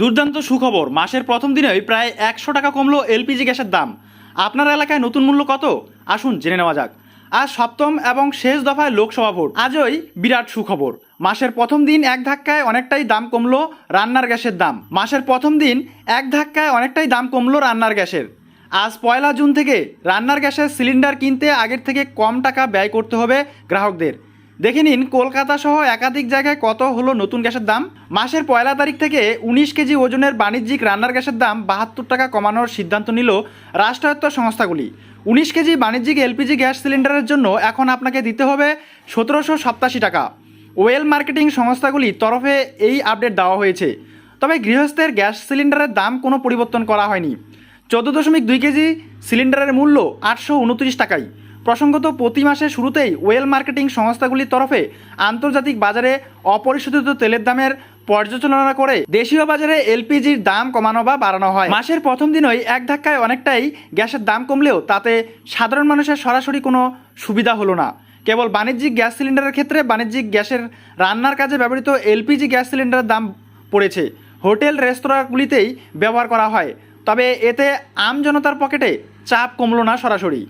দুর্দান্ত সুখবর। মাসের প্রথম দিনেই প্রায় একশো টাকা কমলো এলপিজি গ্যাসের দাম। আপনার এলাকায় নতুন মূল্য কত? আসুন জেনে নেওয়া যাক। আজ সপ্তম এবং শেষ দফায় লোকসভা ভোট। আজই বিরাট সুখবর। মাসের প্রথম দিন এক ধাক্কায় অনেকটাই দাম কমলো রান্নার গ্যাসের দাম। মাসের প্রথম দিন এক ধাক্কায় অনেকটাই দাম কমলো রান্নার গ্যাসের। আজ পয়লা জুন থেকে রান্নার গ্যাসের সিলিন্ডার কিনতে আগের থেকে কম টাকা ব্যয় করতে হবে গ্রাহকদের। দেখে নিন, কলকাতা সহ একাধিক জায়গায় কত হলো নতুন গ্যাসের দাম? মাসের পয়লা তারিখ থেকে উনিশ কেজি ওজনের বাণিজ্যিক রান্নার গ্যাসের দাম বাহাত্তর টাকা কমানোর সিদ্ধান্ত নিল রাষ্ট্রায়ত্ত সংস্থাগুলি। উনিশ কেজি বাণিজ্যিক এলপিজি গ্যাস সিলিন্ডারের জন্য এখন আপনাকে দিতে হবে সতেরোশো সাতাশি টাকা। ওয়েল মার্কেটিং সংস্থাগুলির তরফে এই আপডেট দেওয়া হয়েছে। তবে গৃহস্থের গ্যাস সিলিন্ডারের দাম কোনো পরিবর্তন করা হয়নি। চোদ্দ দশমিক দুই কেজি সিলিন্ডারের মূল্য আটশো উনত্রিশ টাকাই প্রসঙ্গত প্রতি মাসের শুরুতেই ওয়েল মার্কেটিং সংস্থাগুলির তরফে আন্তর্জাতিক বাজারে অপরিশোধিত তেলের দামের পর্যালোচনা করে দেশীয় বাজারে এলপিজির দাম কমানো বা বাড়ানো হয়। মাসের প্রথম দিনই এক ধাক্কায় অনেকটাই গ্যাসের দাম কমলেও তাতে সাধারণ মানুষের সরাসরি কোনো সুবিধা হলো না। কেবল বাণিজ্যিক গ্যাস সিলিন্ডারের ক্ষেত্রে বাণিজ্যিক গ্যাসের রান্নার কাজে ব্যবহৃত এলপিজি গ্যাস সিলিন্ডারের দাম পড়েছে। হোটেল, রেস্তোরাঁগুলিতেই ব্যবহার করা হয়। তবে এতে আম জনতার পকেটে চাপ কমলো না সরাসরি।